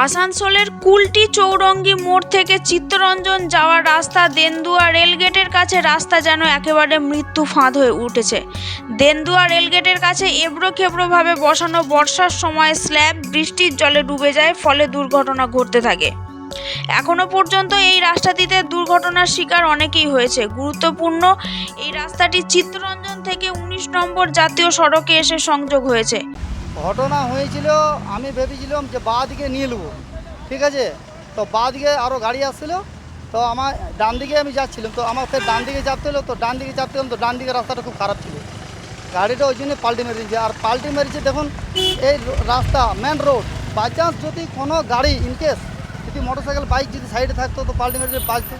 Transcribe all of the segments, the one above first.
আসানসোলের কুলটি চৌরঙ্গি মোড় থেকে চিত্তরঞ্জন যাওয়ার রাস্তা দেন্দুয়া রেলগেটের কাছে রাস্তা যেন একেবারে মৃত্যু ফাঁদ হয়ে উঠেছে। দেন্দুয়া রেলগেটের কাছে এবড়ো খেবড়োভাবে বসানো বর্ষার সময় স্ল্যাব বৃষ্টির জলে ডুবে যায়, ফলে দুর্ঘটনা ঘটতে থাকে। এখনও পর্যন্ত এই রাস্তাটিতে দুর্ঘটনার শিকার অনেকেই হয়েছে। গুরুত্বপূর্ণ এই রাস্তাটি চিত্তরঞ্জন থেকে উনিশ নম্বর জাতীয় সড়কে এসে সংযোগ হয়েছে। ঘটনা হয়েছিল, আমি ভেবেছিলাম যে বাঁ দিকে নিয়ে নেব। ঠিক আছে? তো বাঁ দিকে আরও গাড়ি আসছিল, তো আমার ডান দিকে আমি যাচ্ছিলাম। তো আমার ফের ডান দিকে চাপতে হলো, তো ডান দিকে চাপতে হলাম তো ডান দিকে রাস্তাটা খুব খারাপ ছিল। গাড়িটা ওই জন্য পাল্টি মেরেছে। আর পাল্টি মেরেছে, দেখুন, এই রাস্তা মেন রোড বাই চান্স যদি কোনো গাড়ি ইনকেস যদি মোটর সাইকেল বাইক যদি সাইডে থাকতো, তো পাল্টি মেরেছে বাঁচতে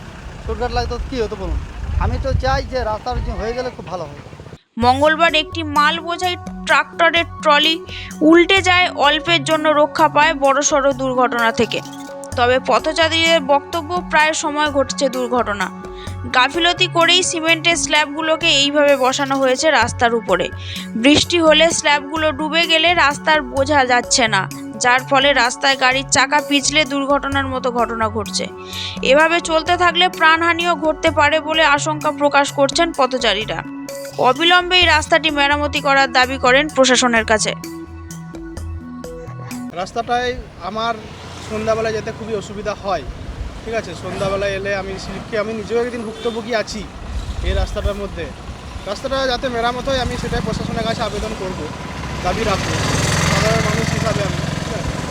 শর্টকাট লাগতো কী হতো বলুন? আমি তো চাই যে রাস্তার হয়ে গেলে খুব ভালো হবে মঙ্গলবার একটি মাল বোঝাই ট্রাক্টরের ট্রলি উল্টে যায়, অল্পের জন্য রক্ষা পায় বড়সড় দুর্ঘটনা থেকে। তবে পথচারীদের বক্তব্য, প্রায় সময় ঘটছে দুর্ঘটনা। গাফিলতি করেই সিমেন্টের স্ল্যাবগুলোকে এইভাবে বসানো হয়েছে রাস্তার উপরে। বৃষ্টি হলে স্ল্যাবগুলো ডুবে গেলে রাস্তার বোঝা যাচ্ছে না। যার ফলে রাস্তায় গাড়ির চাকা পিছলে দুর্ঘটনার মতো ঘটনা ঘটছে। এভাবে চলতে থাকলে প্রাণহানিও ঘটতে পারে বলে আশঙ্কা প্রকাশ করছেন পথচারীরা। অবিলম্বে এই রাস্তাটি মেরামতি করার দাবি করেন প্রশাসনের কাছে। রাস্তাটায় আমার সন্ধ্যাবেলায় যেতে খুবই অসুবিধা হয়। ঠিক আছে, সন্ধ্যাবেলায় এলে আমি স্লিপকে আমি নিজেও একদিন ভুক্তভোগী আছি এই রাস্তাটার মধ্যে। রাস্তাটা যাতে মেরামত হয় আমি সেটাই প্রশাসনের কাছে আবেদন করব, দাবি রাখব। সাধারণ মানুষ হিসাবে আমি। Thank you.